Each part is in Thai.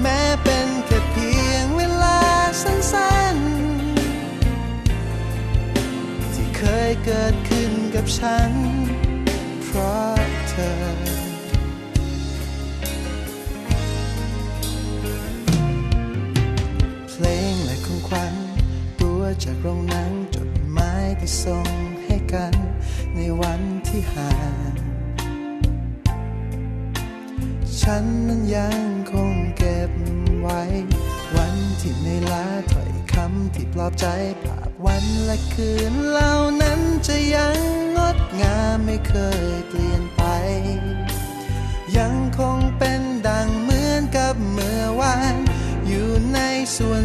แม้เป็นแค่เพียงเวลาสั้นๆ ที่เคยเกิดขึ้นกับฉัน เพราะเธอเพลงและของขวัญตัวจากโรงหนังจดหมายที่ส่งให้กัน ในวันที่ห่าง ฉันนั้นยัง ไว้ วันที่ในละถ้อยคำที่ปลอบใจภาพวันและคืนเหล่านั้นจะยังงดงามไม่เคยเปลี่ยนไป ยังคงเป็นดังเหมือนกับเมื่อวาน อยู่ในส่วน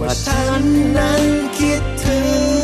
ว่าฉันนั้นคิดถึง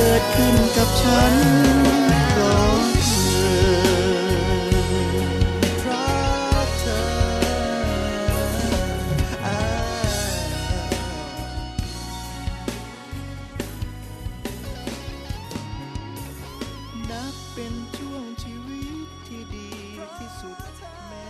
กิดขึ้นกับฉันเพราะเธอเพราะเธอนับเป็นช่วงชีวิตที่ดีที่สุดแม้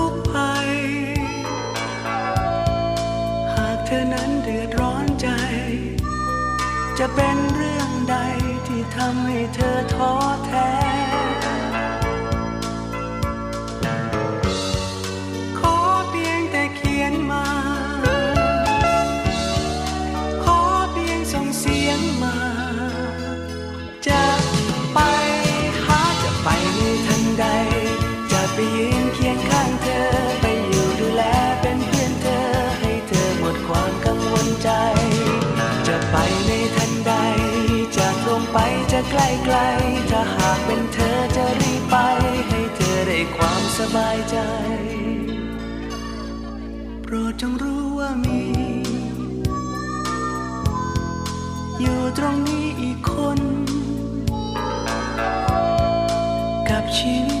ุ ธอนั้นเดือดร้อนใจ จะเป็นเรื่องใดที่ทำให้เธอท้อแท้ ขอเพียงแต่เขียนมา ขอเพียงส่งเสียงมา ใกล้ไกลถ้าหากเป็นเธอจะรีบไป ให้เธอได้ความสบายใจ โปรดจงรู้ว่ามี อยู่ตรงนี้อีกคน กับชีวิต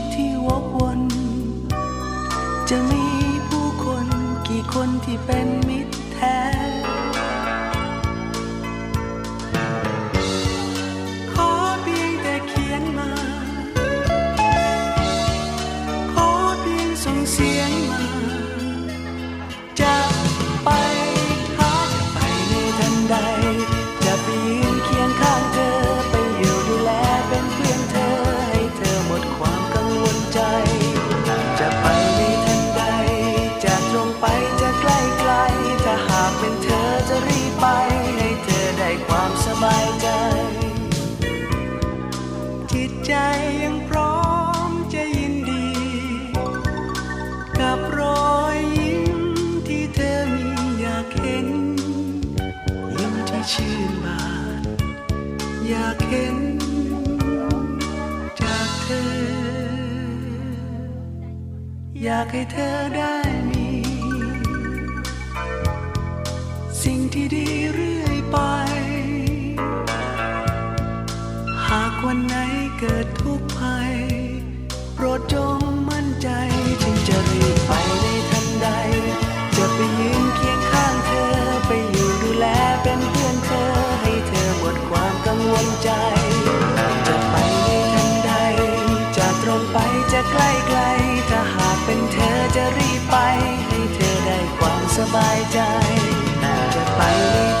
อยากเห็นจากเธอ อยากให้เธอได้มี สิ่งที่ดีเรื่อยไป หากวันไหนเกิดทุกข์ภัย โปรดจงมั่นใจถึงจะรีบไปในทันใด จะไปยืนเคียงข้าง งใจ จะไปในทันใด จะตรงไปจะใกล้ไกล ถ้าหากเป็นเธอจะรีบไป ให้เธอได้ความสบายใจ จะไปใน